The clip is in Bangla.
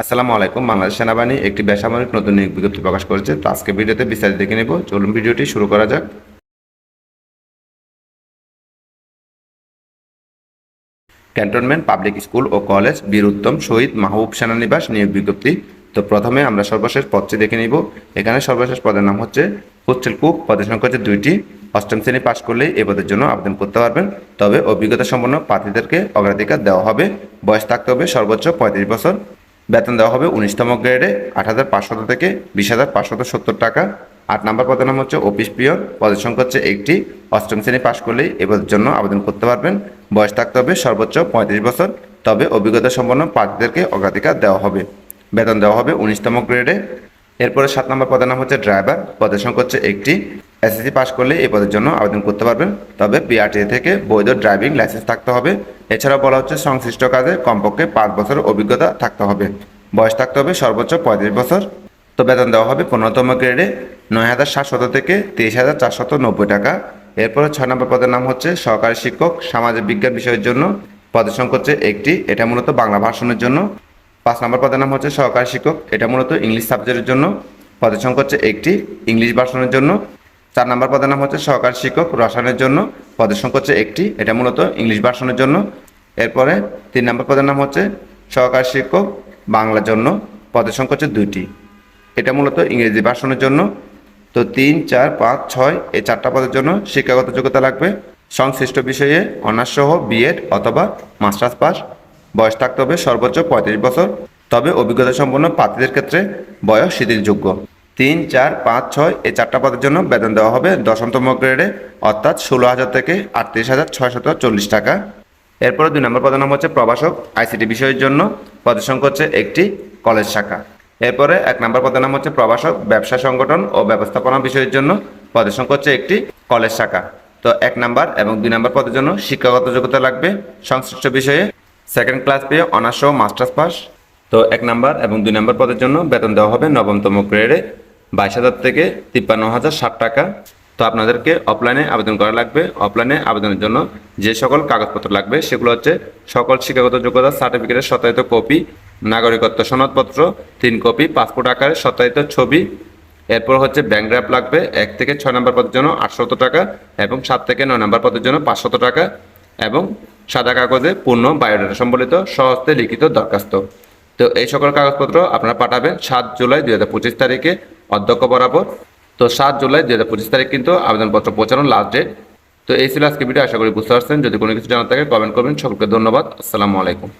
আসসালামু আলাইকুম। বাংলাদেশ সেনাবাহিনী একটি বেসামরিক নতুন নিয়োগ বিজ্ঞপ্তি প্রকাশ করেছে। তো আজকে ভিডিওতে বিস্তারিত দেখে নেব। চলুন ভিডিওটি শুরু করা যাক। ক্যান্টনমেন্ট, পাবলিক স্কুল ও কলেজ, বীর উত্তম, শহীদ মাহবুব সেনানিবাস নিয়োগ বিজ্ঞপ্তি। তো প্রথমে আমরা সর্বশেষ পদটি দেখে নিব। এখানে সর্বশেষ পদের নাম হচ্ছে হোস্টেল কুক। পদের সংখ্যা হচ্ছে দুইটি। অষ্টম শ্রেণি পাশ করলেই এ পদের জন্য আবেদন করতে পারবেন। তবে অভিজ্ঞতা সম্পন্ন প্রার্থীদেরকে অগ্রাধিকার দেওয়া হবে। বয়স থাকতে হবে সর্বোচ্চ পঁয়ত্রিশ বছর। বেতন দেওয়া হবে উনিশতম গ্রেডে আট হাজার পাঁচশত থেকে বিশ হাজার পাঁচশত সত্তর টাকা। আট নম্বর পদের নাম হচ্ছে অফিস পিয়ন পদের সংখ্যা হচ্ছে একটি। অষ্টম শ্রেণি পাশ করলেই এবার জন্য আবেদন করতে পারবেন। বয়স থাকতে হবে সর্বোচ্চ পঁয়ত্রিশ বছর। তবে অভিজ্ঞতা সম্পন্ন প্রার্থীদেরকে অগ্রাধিকার দেওয়া হবে। বেতন দেওয়া হবে উনিশতম গ্রেডে। এরপরে সাত নম্বর পদের নাম হচ্ছে ড্রাইভার। পদের সংখ্যা হচ্ছে একটি। এসএসসি পাস করলে এই পদের জন্য আবেদন করতে পারবেন। তবে বিআরটিএ থেকে বৈধ ড্রাইভিং লাইসেন্স থাকতে হবে। এছাড়াও বলা হচ্ছে সংশ্লিষ্ট কাজে কমপক্ষে পাঁচ বছরের অভিজ্ঞতা থাকতে হবে। বয়স থাকতে হবে সর্বোচ্চ পঁয়ত্রিশ বছর। তো বেতন দেওয়া হবে পনেরোতম গ্রেডে নয় হাজার সাতশত থেকে তেইশ হাজার চারশত নব্বই টাকা। এরপরে ছয় নম্বর পদের নাম হচ্ছে সহকারী শিক্ষক সামাজিক বিজ্ঞান বিষয়ের জন্য। পদের সংখ্যা হচ্ছে একটি, এটা মূলত বাংলা ভাষণের জন্য। পাঁচ নম্বর পদের নাম হচ্ছে সহকারী শিক্ষক, এটা মূলত ইংলিশ সাবজেক্টের জন্য। পদের সংখ্যা হচ্ছে একটি, ইংলিশ ভাষণের জন্য। চার নম্বর পদের নাম হচ্ছে সহকারী শিক্ষক রসায়নের জন্য। পদের সংখ্যা হচ্ছে একটি, এটা মূলত ইংলিশ ভার্সনের জন্য। এরপরে তিন নম্বর পদের নাম হচ্ছে সহকারী শিক্ষক বাংলার জন্য। পদের সংখ্যা হচ্ছে দুইটি, এটা মূলত ইংরেজি ভাষণের জন্য। তো তিন, চার, পাঁচ, ছয়, এই চারটা পদের জন্য শিক্ষাগত যোগ্যতা লাগবে। সংশ্লিষ্ট বিষয়ে অনার্স সহ বিএড অথবা মাস্টার্স পাস। বয়স থাকতে হবে সর্বোচ্চ পঁয়ত্রিশ বছর। তবে অভিজ্ঞতা সম্পন্ন প্রার্থীদের ক্ষেত্রে বয়স শিথিলযোগ্য। তিন, চার, পাঁচ, ছয়, এই চারটা পদের জন্য বেতন দেওয়া হবে দশমতম গ্রেডে, অর্থাৎ ষোলো হাজার থেকে আটত্রিশ হাজার ছয়শত চল্লিশ টাকা। এরপরে দুই নম্বর পদের নাম হচ্ছে প্রভাষক, আইসিটি বিষয়ের জন্য পদের সংখ্যা হচ্ছে একটি কলেজ শাখা। এরপরে এক নম্বর পদের নাম হচ্ছে প্রভাষক, ব্যবসা সংগঠন ও ব্যবস্থাপনা বিষয়ের জন্য পদের সংখ্যা হচ্ছে একটি কলেজ শাখা। তো এক নাম্বার এবং দুই নম্বর পদের জন্য শিক্ষাগত যোগ্যতা লাগবে সংশ্লিষ্ট বিষয়ে। সেকেন্ড ক্লাস পেয়ে অনার্স ও মাস্টার্স পাস। তো এক নাম্বার এবং দুই নম্বর পদের জন্য বেতন দেওয়া হবে নবমতম গ্রেডে বাইশ হাজার থেকে তিপ্পান্ন হাজার ষাট টাকা। তো আপনাদেরকে অফলাইনে আবেদন করা লাগবে। অফলাইনে আবেদনের জন্য যে সকল কাগজপত্র লাগবে, সেগুলো হচ্ছে সকল শিক্ষাগত যোগ্যতা সার্টিফিকেটের সত্যায়িত কপি, নাগরিকত্ব সনদপত্র, তিন কপি পাসপোর্ট আকারে সত্যায়িত ছবি। এরপর হচ্ছে ব্যাংক ড্রাফ লাগবে, এক থেকে ছয় নম্বর পদের জন্য আটশত টাকা এবং সাত থেকে নয় নম্বর পদের জন্য পাঁচশত টাকা এবং সাদা কাগজে পূর্ণ বায়োডাটা সম্বলিত সহস্তে লিখিত দরখাস্ত। তো এই সকল কাগজপত্র আপনারা পাঠাবেন সাত জুলাই দুই হাজার পঁচিশ তারিখে। অধ্যক্ষ বরাবর। তো সাত জুলাই দু হাজার পঁচিশ তারিখ কিন্তু আবেদনপত্র পৌঁছানোর লাস্ট ডেট তো এই ছিল আজকে ভিডিও আশা করি বুঝতে পারছেন। যদি কোনো কিছু জানার থাকে কমেন্ট করবেন। সকলকে ধন্যবাদ। আসসালামু আলাইকুম।